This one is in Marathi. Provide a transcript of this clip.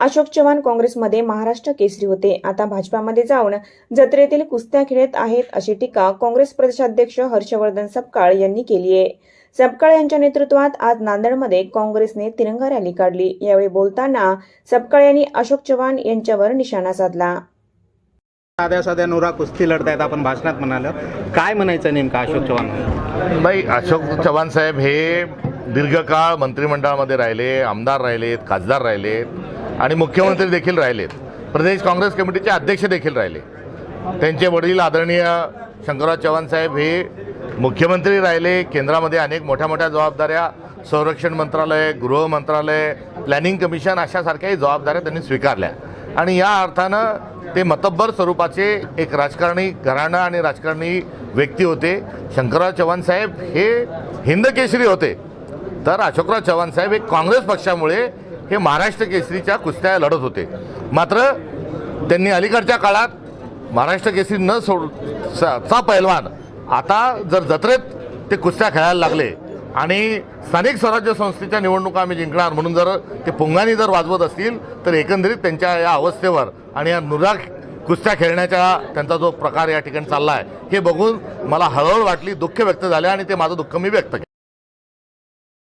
अशोक चव्हाण काँग्रेसमध्ये महाराष्ट्र केसरी होते. आता भाजपामध्ये जाऊन जत्रेतील कुस्त्या खेळत आहेत अशी टीका काँग्रेस प्रदेशाध्यक्ष हर्षवर्धन सपकाळ यांनी केली आहे. सपकाळ यांच्या नेतृत्वात आज नांदेडमध्ये काँग्रेसने तिरंगा रॅली काढली. यावेळी बोलताना सपकाळ यांनी अशोक चव्हाण यांच्यावर निशाणा साधला. साध्या साध्या नुरा कुस्ती लढतायत आपण भाषणात म्हणाल. काय म्हणायचं नेमकं अशोक चव्हाण? नाही अशोक चव्हाण साहेब हे दीर्घकाळ मंत्रिमंडळामध्ये राहिले आमदार राहिलेत खासदार राहिलेत. आणि मुख्यमंत्री देखील राहिलेत. प्रदेश काँग्रेस कमिटीचे अध्यक्ष देखील राहिले. त्यांचे वडील आदरणीय शंकरराव चव्हाण साहेब हे मुख्यमंत्री राहिले. केंद्रामध्ये अनेक मोठ्या मोठ्या जबाबदाऱ्या संरक्षण मंत्रालय गृह मंत्रालय प्लॅनिंग कमिशन अशासारख्याही जबाबदाऱ्या त्यांनी स्वीकारल्या. आणि या अर्थानं ते मतब्बर स्वरूपाचे एक राजकारणी घराणं आणि राजकारणी व्यक्ती होते. शंकरराव चव्हाण साहेब हे हिंदकेसरी होते. तर अशोकराव चव्हाण साहेब हे काँग्रेस पक्षामुळे हे महाराष्ट्र केसरीच्या कुस्त्या लढत होते. मात्र त्यांनी अलीकडच्या काळात महाराष्ट्र केसरी न सोड चा पैलवान. आता जर जत्रेत ते कुस्त्या खेळायला लागले आणि स्थानिक स्वराज्य संस्थेच्या निवडणुका आम्ही जिंकणार म्हणून जर ते पुंगानी जर वाजवत असतील तर एकंदरीत त्यांच्या या अवस्थेवर आणि या नुरा कुस्त्या खेळण्याच्या त्यांचा जो प्रकार या ठिकाणी चालला आहे हे बघून मला हळहळ वाटली दुःख व्यक्त झाले आणि ते माझं दुःख मी व्यक्त केलं.